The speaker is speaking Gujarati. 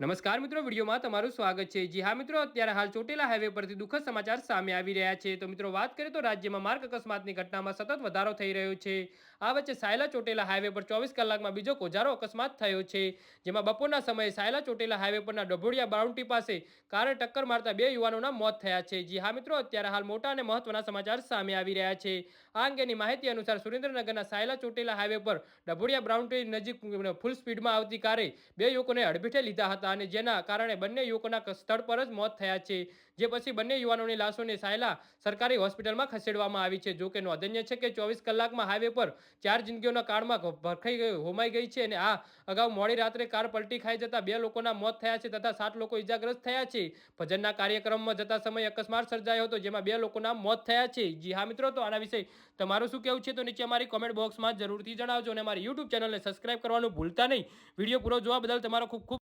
નમસ્કાર મિત્રો, વિડીયોમાં તમારું સ્વાગત છે. જી હા મિત્રો, અત્યારે હાલ ચોટેલા હાઈવે પરથી દુઃખદ સમાચાર સામે આવી રહ્યા છે. તો મિત્રો, વાત કરીએ તો રાજ્યમાં માર્ગ અકસ્માતની ઘટનામાં સતત વધારો થઈ રહ્યો છે. આ વચ્ચે સાયલા ચોટેલા હાઈવે પર ચોવીસ કલાકમાં બીજો કોજારો અકસ્માત થયો છે. જેમાં બપોરના સમયે સાયલા ચોટેલા હાઈવે પરના ડભોડિયા બાઉન્ટી પાસે કારે ટક્કર મારતા બે યુવાનોના મોત થયા છે. જી હા મિત્રો, અત્યારે હાલ મોટા અને મહત્વના સમાચાર સામે આવી રહ્યા છે. આ અંગેની માહિતી અનુસાર સુરેન્દ્રનગરના સાયલા ચોટેલા હાઈવે પર ડભોડિયા બાઉન્ડ્રી નજીક ફૂલ સ્પીડમાં આવતી કારે બે યુવકોને અડફેટે લીધા હતા. અને જેના કારણે બંને યુવકોના સ્થળ પર જ મોત થયા છે. જે પછી બંને યુવાનોની લાશોને સાયલા સરકારી હોસ્પિટલમાં ખસેડવામાં આવી છે. જો કે નોંધનીય છે કે ચોવીસ કલાકમાં હાઈવે પર ચાર જિંદગીઓના કાળમાં ભરખાઈ ગઈ, હોમાઈ ગઈ છે અને આ અગાઉ મોડી રાત્રે કાર પલટી ખાઈ જતા બે લોકોના મોત થયા છે તથા સાત લોકો ઇજાગ્રસ્ત થયા છે. ભજનના કાર્યક્રમમાં જતા સમયે અકસ્માત સર્જાયો હતો જેમાં બે લોકોના મોત થયા છે. જી હા મિત્રો, તો આના વિશે તમારું શું કહેવું છે તો નીચે અમારી કોમેન્ટ બોક્સમાં જરૂરથી જણાવજો અને અમારી યુટ્યુબ ચેનલને સબસ્ક્રાઇબ કરવાનું ભૂલતા નહીં. વીડિયો પૂરો જોવા બદલ તમારો ખૂબ ખૂબ